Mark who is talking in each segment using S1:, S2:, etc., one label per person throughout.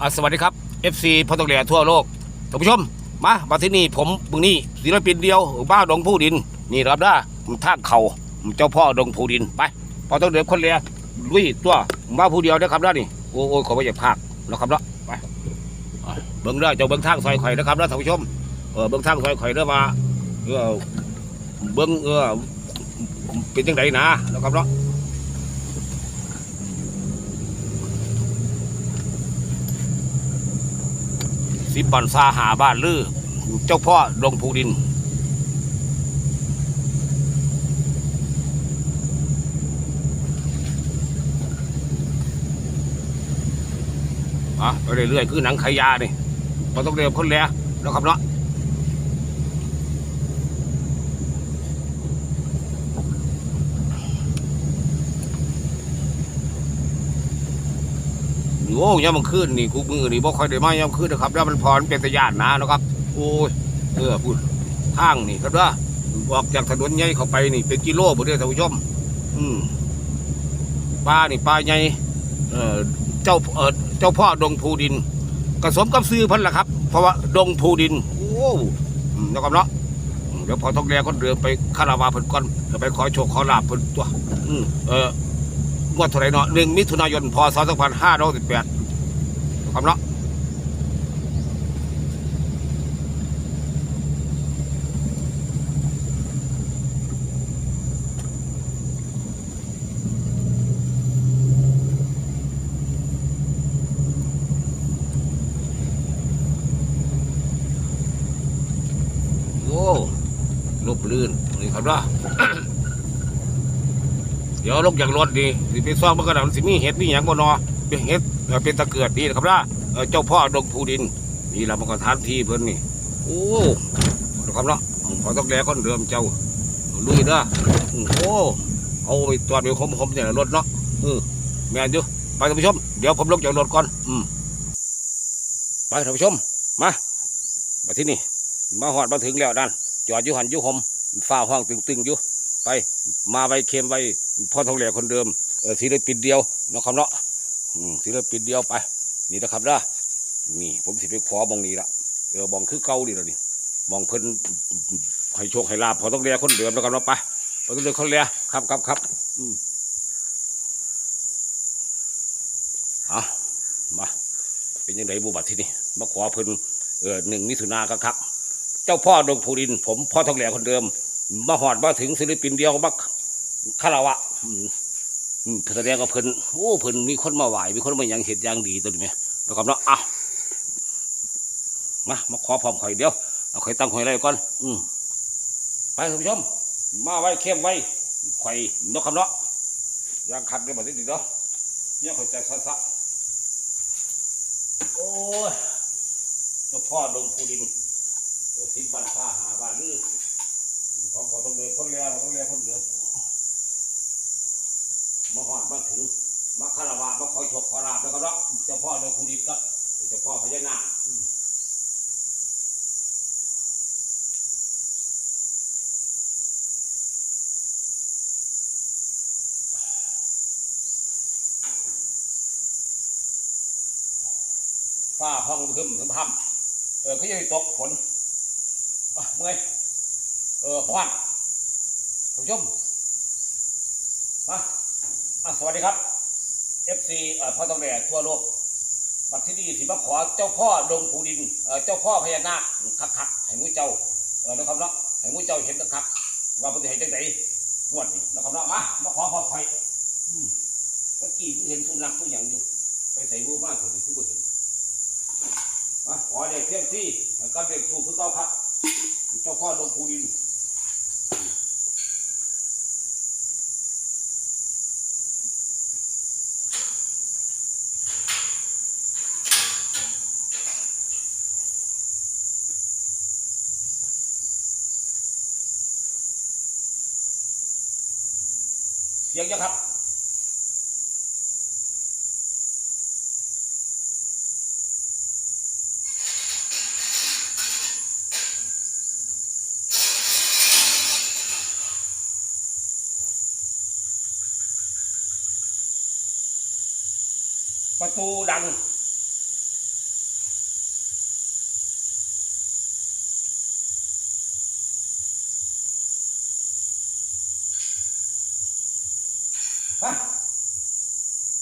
S1: อะสวัสดีครับ FC พอตกเหลียทั่วโลกท่านผู้ชม มามาที่นี่ผมมึงนี่ศิลปินเดียวบ้าดงผู้ดิน นี่รับได้ผมท่าเขาผมเจ้าพ่อดงผู้ดินไปพอต้องเดือคนเลียลุยตัวมาผู้เดียวนะครับได้นี่โอ้โอ้ขอไปอย่าพากนะครับเนาะไปเบิ้งได้เจ้าเบิ้งทางซอยไข่นะครับนะท่านผู้ชมเออเบิ้งทางซอยไข่เด้อมาเออเบิ้งเออเป็นจังไดนะนะครับเนาะ สิบบันซาหาบ้านลือเจ้าพ่อดงภูดิน อะไปเรื่อยๆคือหนังขายานี่พอต้องเรียนคนแล้วนะครับเนาะ โอ้ยามมันขึ้นนี่กูมือนี่บ่ค่อยได้มายามขึ้นนะครับแล้วมันพรเป็นตะยานนานะครับ โอ้ยเออพูดทางนี่ครับว่าออกจากถนนใหญ่เข้าไปนี่เป็นกิโลบ่ได้อท่านผู้ชม อืมป้านี่ป้าใหญ่เออเจ้าเออเจ้าพ่อดงภูดินกสมกับซื้อเพันละครับ เพราะว่าดงภูดิน โอ้อืมนะครับเนาะเดี๋ยวพอต้องแลก็เดินไปคาราวาเพิ่นก่อนเดี๋ยวไปขอโชคขอลาบเพิ่นตัว อืมเออ งวดเท่าไรเนาะหนึ่งมิถุนายนพศสองพันห้าร้อยสิบแปดครับเนาะโอ้ลบลื่นนี่ครับว่าะ เดี๋ยวลงจากรถดีสิไปซ่อมมันก็ดันสิมีเห็ดมีอย่างบ่นอเป็นเห็ดเอ่อเป็นตะเกียบดีนะครับว่าเอ่อเจ้าพ่อดงภูดินนี่เรามันก็ทานทีเพิ่นนี่โอ้นะครับเนาะขอต้องแลก้อนเดิมเจ้าลุยเด้ออืมโอ้เอาไปตรวจไปคมคมเนี่ยรถเนาะเออแม่นอยู่ไปท่านผู้ชมเดี๋ยวผมลงจากรถก่อนอืมไปท่านผู้ชมมามาที่นี่มาหอดมาถึงแล้วนั่นจอดอยู่หันอยู่หมฝ้าห้องตึงๆอยู่ไปมาไวเค็มไว พ่อทองเหลวคนเดิมเออศิลปินเดียวนะครับเนาะอืมศิลปินเดียวไป นี่นะครับนะนี่ ผมสิไปขอบองนี้ละเออบองคือเก่าดีแล้วนี่บองเพิ่นให้โชคให้ลาบพ่อต้องเหลียคนเดิมแล้วกันเนาะไปพอต้องเลียคนเหลียครับครับครับอืมเอามาเป็นยังไงบูบัตที่นี่มาขอเพิ่นเออหนึ่งมิถุนาครับครับเจ้าพ่อดงภูรินผมพ่อทองแหลคนเดิมมาหอดมาถึงศิลปินเดียวมาคาราวะ แสดงกับเพิ่นโอ้เพิ่นมีคนมาไหวมีคนมาหยังเห็ดอย่างดีตัวนี้ไหมแล้วก็เนาะอะมามาขอพร้อมข่อยเดียวเอาข่อยตั้งข่อยไรก่อน อืมไปท่านผู้ชม มาไว้เข้มไว้ข่อยนกคำเนาะยางคักได้บ่ได้ดีเนาะเนี่ยข่อยใจซะซะโอ้ยเจ้าพ่อดงภูรินทร์เออทิศบ้านข้าหาบ้านลือของพอต้องเดินคนเรียพอต้องเรียคนเดิน มาหอดมาถึงมาคารวะมาคอยฉกขอราบแล้วก็เนาะเจ้าพ่อเดินคูดีกับเจ้าพ่อพญานาคฟ้าห้องพึ่มพึ่มพำเออเขาจะตกฝนเมื่อยเออขวานท่านผู้ชมมา อะสวัสดีครับ FC เอ่อพ่อตองแด่ทั่วโลกบัดที่นี่สิมาขอเจ้าพ่อดงภูดินเอ่อเจ้าพ่อพญานาคคักคักๆให้มุ้ยเจ้าเออนะครับเนาะให้มุ้ยเจ้าเห็นคักคักๆว่าเพิ่นสิให้จังไดงวดนี้นะครับเนาะมามาขอพรไฟเมื่อกี้เพิ่งเห็นสุนัขตัวอย่างอยู่ ไปใส่บูมากกว่านี้เพิ่งบ่เห็นมาขอเด็กเทียมที่กับเด็กถูกคือเก่าครับ เจ้าพ่อลงภูดิน เสียงยังครับ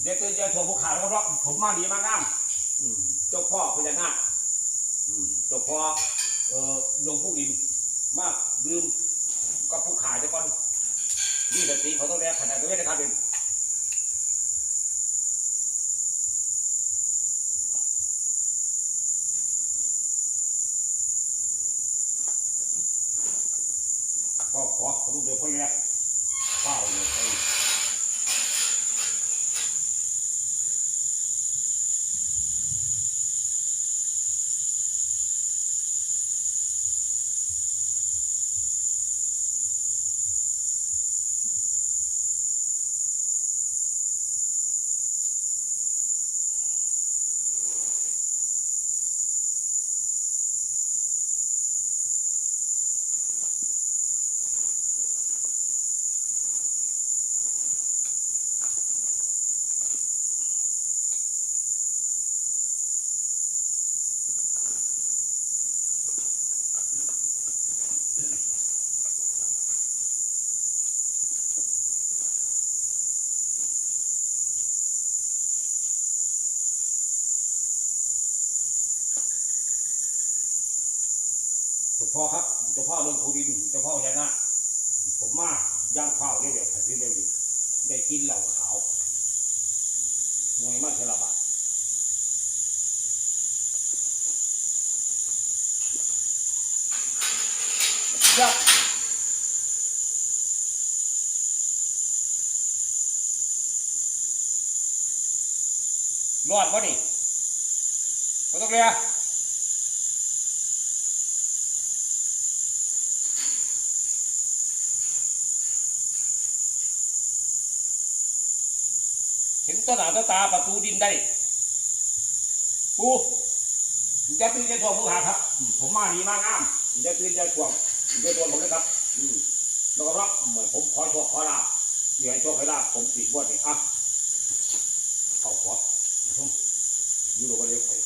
S1: เด็กตัวใหญ่ถั่วภูเขาแก็เพราะผมมาดีมากงามเจ้าพ่อพญานาคอืมเจ้าพ่อเออหลวงผู้อินมากลืมกับผู้ขายจะก่อนนี่สติเขาต้องแลกขนาดเวทนะครับเอง เจ้าพ่อชนะ ผมมาย่างข้าวนี่เดี๋ยวพี่เบลดิได้กินเหล้าขาว มวยมากเทละบาทยับรอดปะนี่ไม่ต้องเรีย ต้นหนาต้นตาประตูดินได้ปูจะตื่นใจทวงผู้หาครับ ผมมาดีมากงามมึงจะตื่นจทวงมึงจะทวงผมนะครับ อืมแล้วก็รับเหมือนผมขอโชคขอลาบที่ให้โชคให้ลาบผมติดบวชนี่อะเอาขอทุ่มยูโรก็เลยข่อย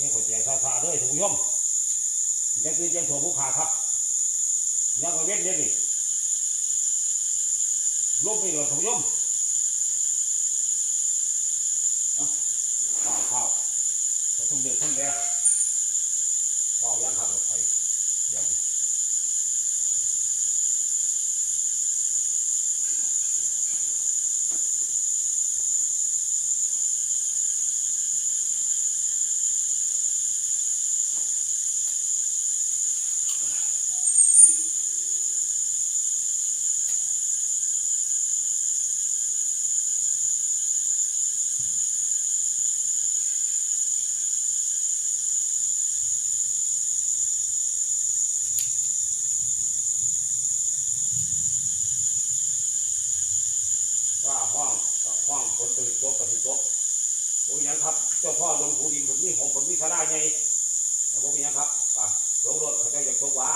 S1: นี่ข่อยแจกซาซาๆ เลยทุกผู้ชมมึงจะตื่นใจทวงผู้ขาครับยังกระเว็ดเนี่ยนี่ลบไม่เหลือทุกผู้ชมอะข้าวข้าวเราต้องเดินทั้งแดงข้าวย่างข้าวรถไฟเดี๋ยวนี้ ว่าห้องกับ ห้องฝนตกตกกับตกโอ้ยยังครับ เจ้าพ่อลงภูดินผมนี่ผมผมนี่ขนะไงแต่ผมเป็นยังครับอะลงรถเขาจะอยากตกว่า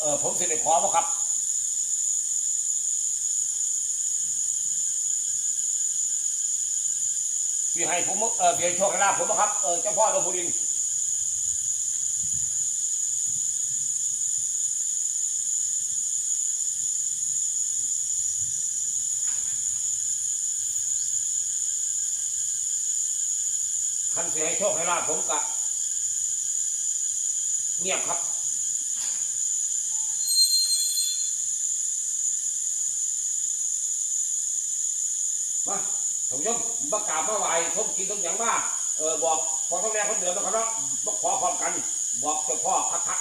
S1: เออผมสิได้ขอบ่ครับพี่ให้ผมเออพี่ให้โชคให้ลาภผมบ่ครับเออเจ้าพ่อหลวงปู่ดินคันเสิให้โชคให้ลาภผมกะเงียบครับ มา ท่านผู้ชมบักกราบมาไหวทมกินทุกอย่างมาเออบอกพอต้องแรกคนเดิมนะครับเนาะบอกขอพร้อมกัน บอกเจ้าพ่อคักคัก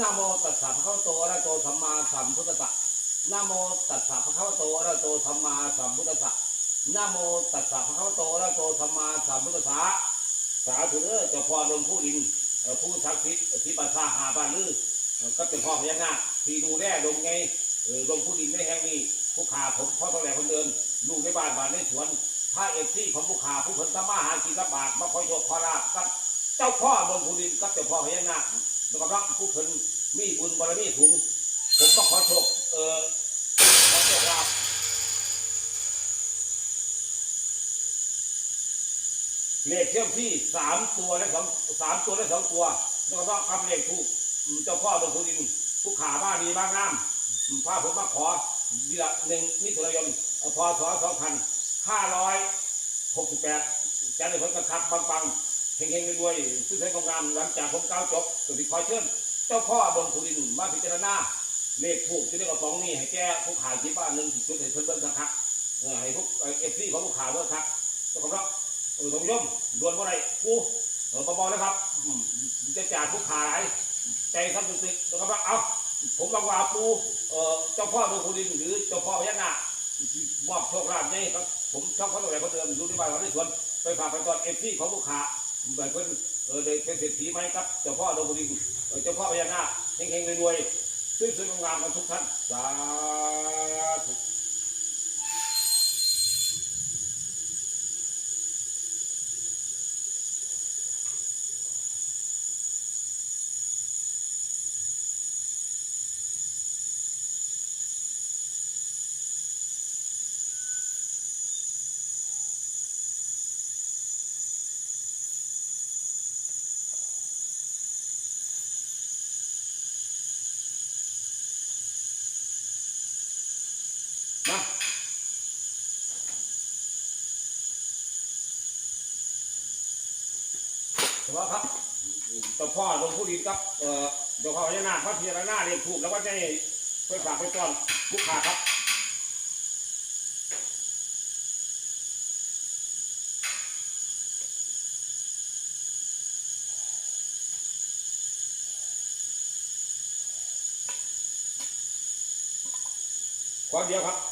S1: นะโมตัสสะพระคัมโตอะระโตสัมมาสัมพุทธะนะโมตัสสะพระคัมโตอะระโตสัมมาสัมพุทธะนะโมตัสสะพระคัมโตอะระโตสัมมาสัมพุทธะสาธุเด้อเจ้าพ่อดวงผู้ดินผู้ศักดิ์สิทธิ์ที่ปัสสาหาบ้านลือก็เป็นพ่อพญานาคที่ดูแลดงไงเออลงผู้ดินไม่แห้งนี่ ผู้ขาผมพ่อเท่าไหร่คนเดินลูกในบ้านบ้านในสวนพระเอฟซีของผู้ขาผู้คนทำมาหากินรับาตรมาคอยโชคขอลาบกับ เจ้าพ่อบนผู้ดินกับเจ้าพ่อพญานาคแล้วก็รับผู้คนมีบุญบารมีสูงผมมาขอโชคเออขอโชคลาภเลขเที่ยมที่สามตัวและสองสามตัวและสองตัวแล้วก็คำเลขถูกเจ้าพ่อบนผู้ดินผู้ขาบ้านดีบ้างงามพาผมมาขอ เดือนหนึ่งมิถุนายนเอ่อพศสองพันห้าร้อยหกสิบแปดจะได้ผลกระคักปังๆเฮงๆรวยๆซื้อใช้กองงามหลังจากผมก้าวจบก็สิขอเชิญเจ้าพ่อบนสุรินมาพิจารณาเลขถูกจะได้กระป๋องนี่ให้แก้ผู้ขายที่บ้านหนึ่งสิจุดให้เพิ่นเบิ่งกระคักเออให้พวกเอฟซีของผู้ขายเบิ่งครับเจ้าของรับเออท่านผู้ชมดวนบ่ได้กูเออเบาๆนะครับจะจ่ายผู้ขายใจสับตึกๆแล้วก็เอา ผมบอกว่าปูเอ่อเจ้าพ่อดวงคูดินหรือเจ้าพ่อพญานาคมอบโชคลาภนี่ครับผมชอบเขาตัวไหนเขาเดิมอยู่ที่บ้านเขาในสวนไปฝากไปตอนเอฟซีของลูกค้าแบบเพิ่นเออได้เป็นเศรษฐีไหมครับเจ้าพ่อดวงคูดินเจ้าพ่อพญานาคเฮงๆรวยๆซื้อซื้องามกันทุกท่านสาธุ ว่าครับเจ้าพ่อลงผู้ดีครับเอ่อเจ้าพ่อพญานาคพระพิจารณาเรียกถูกแล้วก็จะให้ไปฝากไปต้อนลูกค้าครับขอเดียวครับ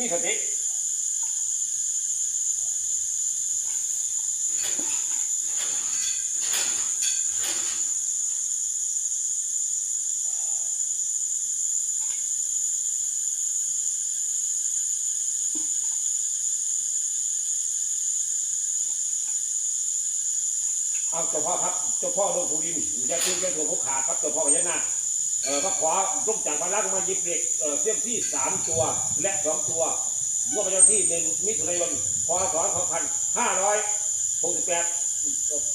S1: มีสติเอาเจ้าพ่อครับเจ้าพ่อดวงภูดินอย่าทิ้งแค่ตัวผู้ขาดครับเจ้าพ่อพญานาค เออพระขวาลุกจากพระลักมาหยิบเด็กเออเสี้ยมที่สามตัวและสองตัวงวดประจำที่หนึ่งมิถุนายนพศสองพันห้าร้อยหกสิบแปด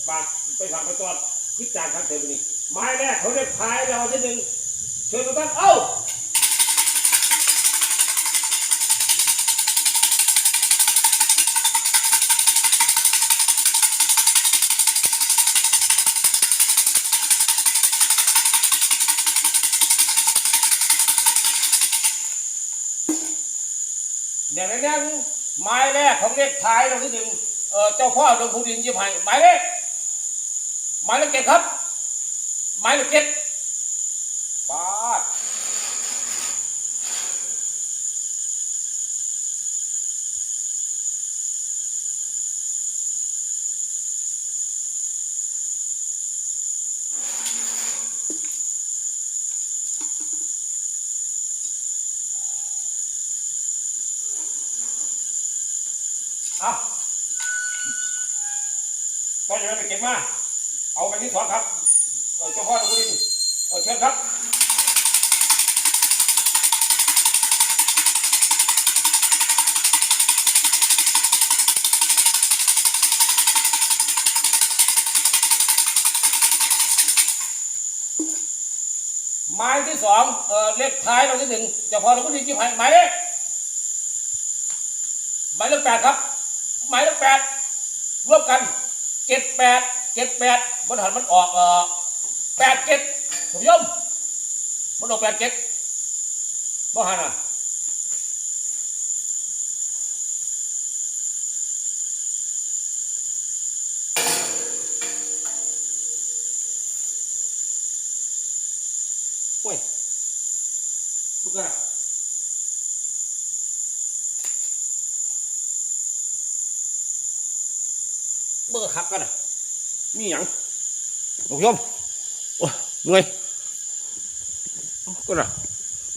S1: บาทไปฝากไปตอนคิดจากทางเทอมนี้ไม้แรกเขาได้พายเราที่หนึ่งเชิญทุกท่านเอ้า เดี๋ยวนั้นไม้แรกของเลขท้ายเราที่หนึ่งเออเจ้าพ่อดวงภูดินยิบให้หมายเลขหมายเลขเจ็ดครับ หมายเลขเจ็ดปาดอะตอนนี้ไปเก็บมา เอาไปที่สองครับเออเจ้าพ่อดวงภูดิน เชิญครับหมายที่สองเออเลขท้ายเราที่หนึ่งจ้าพ่อดวงภูดินยิบให้หมายเลขหมายเลขแปดครับ หมายเลขแปดรวมกันเจ็ดแปดเจ็ดแปดบนหันมันออกเออแปดเจ็ด ผมยมมันออกแปดเจ็ดบ่หันอะโอ้ยมึงกันอะเบอร์ขับกันอะมีหยังท่านผู้ชมโอ้ยเหนื่อย ก็นะ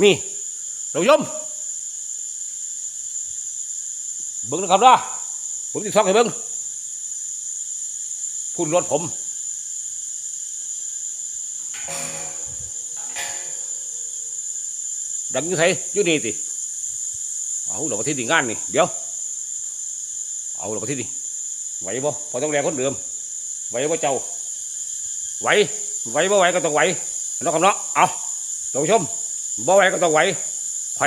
S1: มีท่านผู้ชมเบิ้งนะครับนะผมจะซอกให้เบิ้งพุ่นรถผมดังยี่ไสอยู่นี่สิเอาเราประเทศดีงานนี่เดี๋ยว เอาเราประเทศดีไหวบ่พอต้องแรงคนเดิมไหวบ่เจ้าไหวไหวบ่ไหวก็ต้องไหวเนาะครับเนาะเอาานผู้ชมบ่ไหวก็ต้องไหวไผ่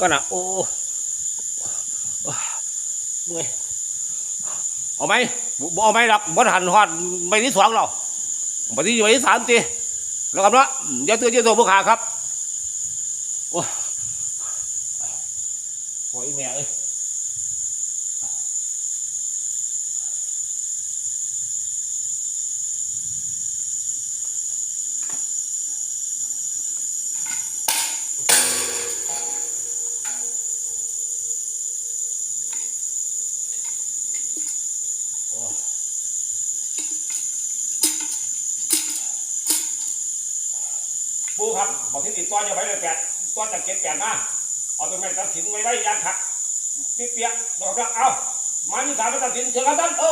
S1: ก็น่ะโอ้โอ้เมื่อยเอาไหมบ่เอาไหมหรอกบ่ทันฮอดใบที่สองเราใบที่ใบที่สามตีเนาะครับเนาะอย่าตื่นอย่าตัวผู้ขาครับโอ้ยโอ้ยแม่เอ้ย จะไปเลยแปดตัวจากเจ็ดแปดมาเอาตัวไม่ตัดสินไว้ไว้ยางขัดเปียกๆนะครับเอามาที่สามตัดสินเชิญครับท่านโอ้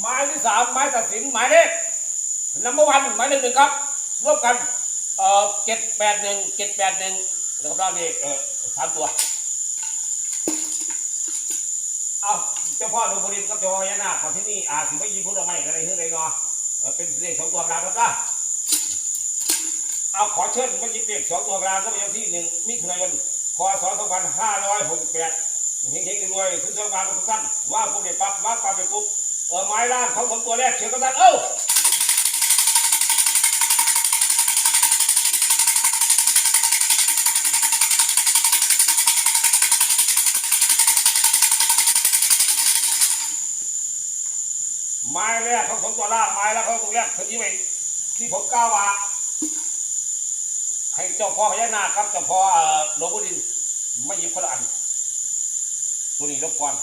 S1: หมายที่สามหมายตัดสินหมายเลขนัมเบอร์วันหมายเลขหนึ่งครับร่วมกัน เออเจ็ดแปดหนึ่งเจ็ดแปดหนึ่งแล้วก็ได้เลขเอ่อสามตัว เอาเจ้าพ่อดูบรินกับเจ้าพ่อพญานาของที่นี่อาสิไม่ยิงพุทธไม่กันอะไรเฮ้ยไรเนาะเอ่อเป็นเลขสองตัวกลางครับนะเอาขอเชิญไมายิงเลขสองตัวกลางก็ไปยังที่หนึ่งมิถุนายนพศสองพันห้าร้อยหกสิบแปดเฮงๆรวยๆถึงสงการทุกท่านว่าพวกเด็กปั๊บว่าปั๊บไปปุ๊บเออไม้ล่างเขาสองตัวแรกเชียร์กันท่านเอ้า ไม้แรกเขาสองตัวล่างไม้แล้วเขาตัวแรกคนที่ไปที่ผมกล่าวว่าให้เจ้าพ่อพญานาคครับเจ้าพ่อหลวงพ่อดินไม่หยิบคนละอันตัวนี้ลบก่อน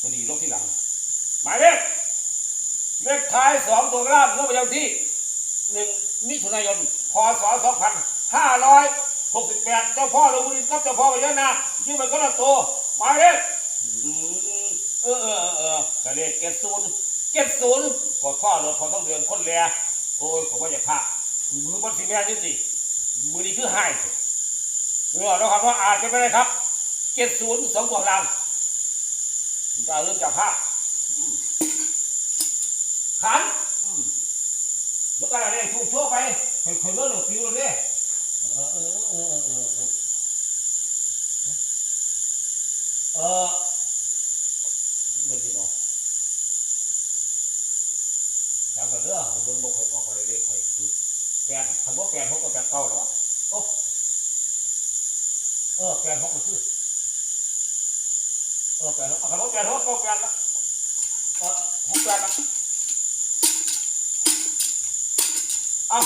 S1: ตัวนี้ลบที่หลัง หมายเลขเลขท้ายสองตัวล่างงวดประจำที่หนึ่งมิถุนายนพศสองพันห้าร้อยหกสิบแปดเจ้าพ่อหลวงปู่ดินกับเจ้าพ่อพญานาคยื่นมันก็ละตัวหมายเลขเออเออเออเออกระเลขเจ็ดศูนย์ เจ็ดศูนย์กดพ่อรถพอต้องเดือนคนแลโอ้ยผมว่าจะพลาดมือมันสิแม่นี่สิมือนี้คือหายสิเออแล้วคำว่าอาจจะไม่ได้ครับเจ็ดศูนย์สองตัวล่างจะเริ่มจากภาขันอืมแล้วก็อะไรทุกทั่วไปค่อยๆเลื่อนหลงฟิวเลยเออเออเออเออเออเออเรื่องที่เนาะจาก เรื่อเบิ่งบ่ค่อยออกอะไรเลยค่อยคือแปดคำว่าแปดหกกับแปดเก้าหรอวะโอ้เออแปดหกก็คือเออแปดหกคำว่าแปดหกก็แปดละเออหกแปดละเอา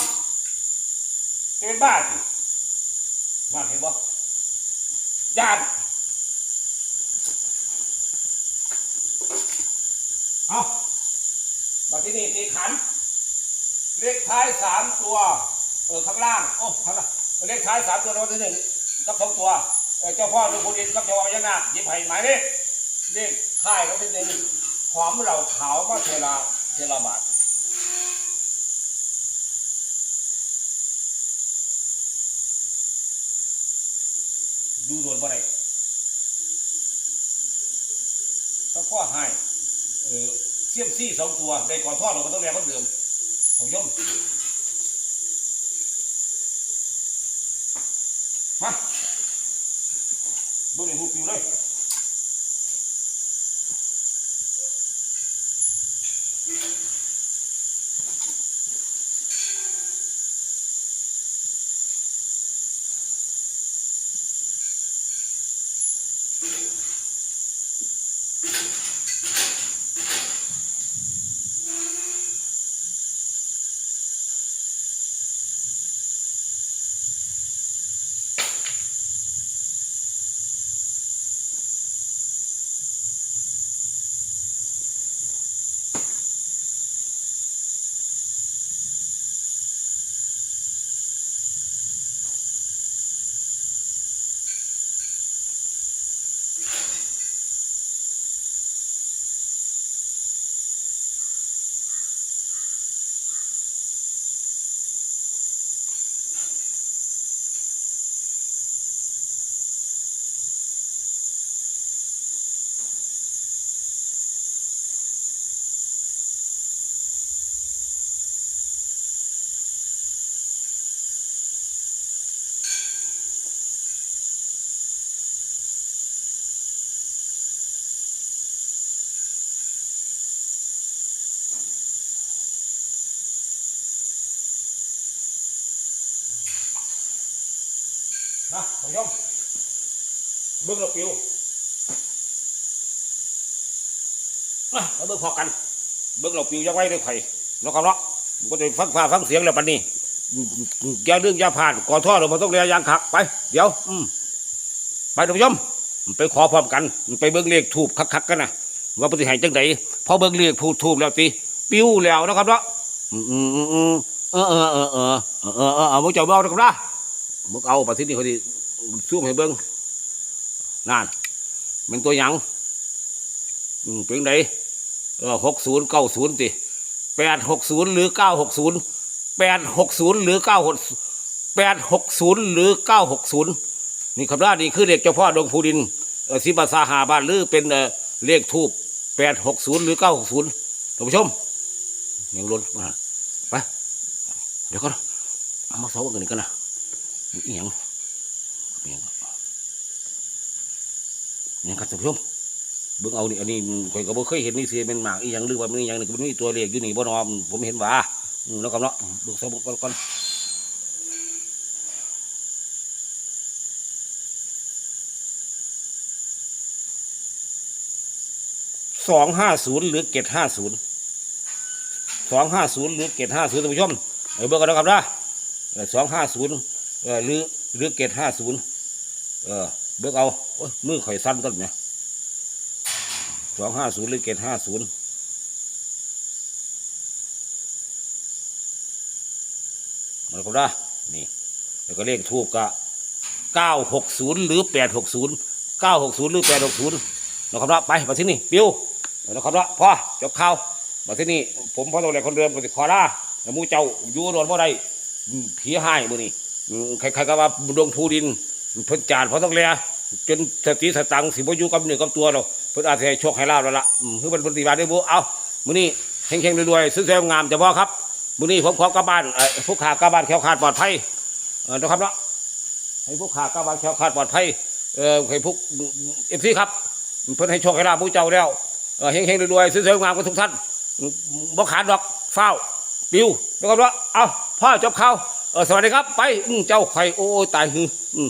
S1: เป็นบ้าสิมาเห็นบ่ญาติเอาบัด ที่นี่ตีขัน เลขท้ายสามตัว เออข้างล่าง โอ้ข้างล่างเลขท้ายสามตัวรางวัลที่หนึ่งกับสองตัวเจ้าพ่อหลวงปู่ดินกับเจ้าพ่อพญานาคยิบไผ่หมายเลขเลขท้ายรางวัลที่หนึ่งหอมเหล่าขาวมาเทลาเทลาบาทดูโดนบ่ได้ถ้าพ่อให้เออ เสียมซี่สองตัวได้ก่อนทอดเราก็ต้องแรงคนเดิมท่านผู้ชมมาดูในหูปิวเลย นะท่านผู้ชมเบิ้งเราปิวนะมาเบิ้งพอกัน เบิ้งเราปิวยังไว้ด้วยไข่เนาะครับเนาะก็จะฟังฟ้าฟังเสียงแล้วปันนี้อย่าเรื่องยาผ่านก่อท่อเราต้องเรียยางขักไป เดี๋ยว อืมไปท่านผู้ชมไปขอพร้อมกัน ไปเบิ่งเลขถูกคักๆกันนะว่าปฏิหารจังไดพอเบิ่งเลขถูกถูกแล้วตีปิ้วแล้วนะครับเนาะอืมอืมอืมอืมเออเออเออเออเออเออเออเอามุกเจ้าเบานะครับนะ มุกเอาประสิทธิ์นี่เขาดิซูมให้เบิ่งนั่นเป็นตัวยังอืมเป็นไดเออหกศูนย์เก้าศูนย์ติแปดหกศูนย์หรือเก้าหกศูนย์แปดหกศูนย์หรือเก้าหกแปดหกศูนย์หรือเก้าหกศูนย์นี่ครับด้านนี้คือเลขเจ้าพ่อดวงภูดินเออสิบาสาหาบ้านหรือเป็นเออเลขทูบแปดหกศูนย์หรือเก้าหกศูนย์ท่านผู้ชมยังล้นมาไปเดี๋ยวก่อนเอามาสอบกันนี่กันนะ อียังอียังอีหยังครับท่านผู้ชมเบิ่งเอานี่อันนี้ข่อยก็บ่เคยเห็นนี่เสียเป็นหมากอีหยังหรือว่ามันอีหยังนี่มันมีตัวเลขอยู่นี่บ่นอมผมเห็นว่าอืมแล้วครับเนาะเบิ่งซะเบิ่งก่อนก่อนสองห้าศูนย์หรือเกตห้าศูนย์สองห้าศูนย์หรือเกตห้าศูนย์ท่านผู้ชมเอาเบิ่งกันนะครับนะสองห้าศูนย์ เออหรือหรือเกตห้าศูนย์เออเบิ่งเอาโอ้ยมือข่อยสั้นต้นเนี่ยสองห้าศูนย์หรือเกตห้าศูนย์มันก็ได้นี่ แล้วก็เลขทูบก็เก้าหกศูนย์หรือแปดหกศูนย์เก้าหกศูนย์หรือแปดหกศูนย์นะครับละไปมาที่นี่ปิ้วนะครับละพ่อจบข่าวมาที่นี่ผมพ่อตัวแหลคนเดิมปฏิขอลาแล้วมูเจ้าอยู่โดนว่าใดผีหายมือนี่ อืมใครๆก็ว่าดวงภูดินเพิ่นจานเพราะต้องเลียจนสติสตังค์สิบ่อยู่กับเนื้อกับตัวเราเพิ่นอาจจะให้โชคให้ลาบแล้วล่ะอืมคือเป็นปฏิบัติได้บ่เอามื้อนี้เฮงๆรวยๆซื้อแซมงามจะบ่ครับมื้อนี้ผมขอกลับบ้านเอ่อผู้ขากลับบ้านแคล้วคลาดปลอดภัยเออนะครับเนาะให้ผู้ขากลับบ้านแคล้วคลาดปลอดภัยเออให้พวก FC ครับเพิ่นให้โชคให้ลาบผู้เจ้าแล้วเออเฮงๆรวยๆซื้อแซมงามกันทุกท่านบ่ขาดดอกเฝ้าวปิวนะครับเนาะเอาพ่อจบข่าว เออสวัสดีครับ ไปอืมเจ้าไข่โอ้ยตายหืออืม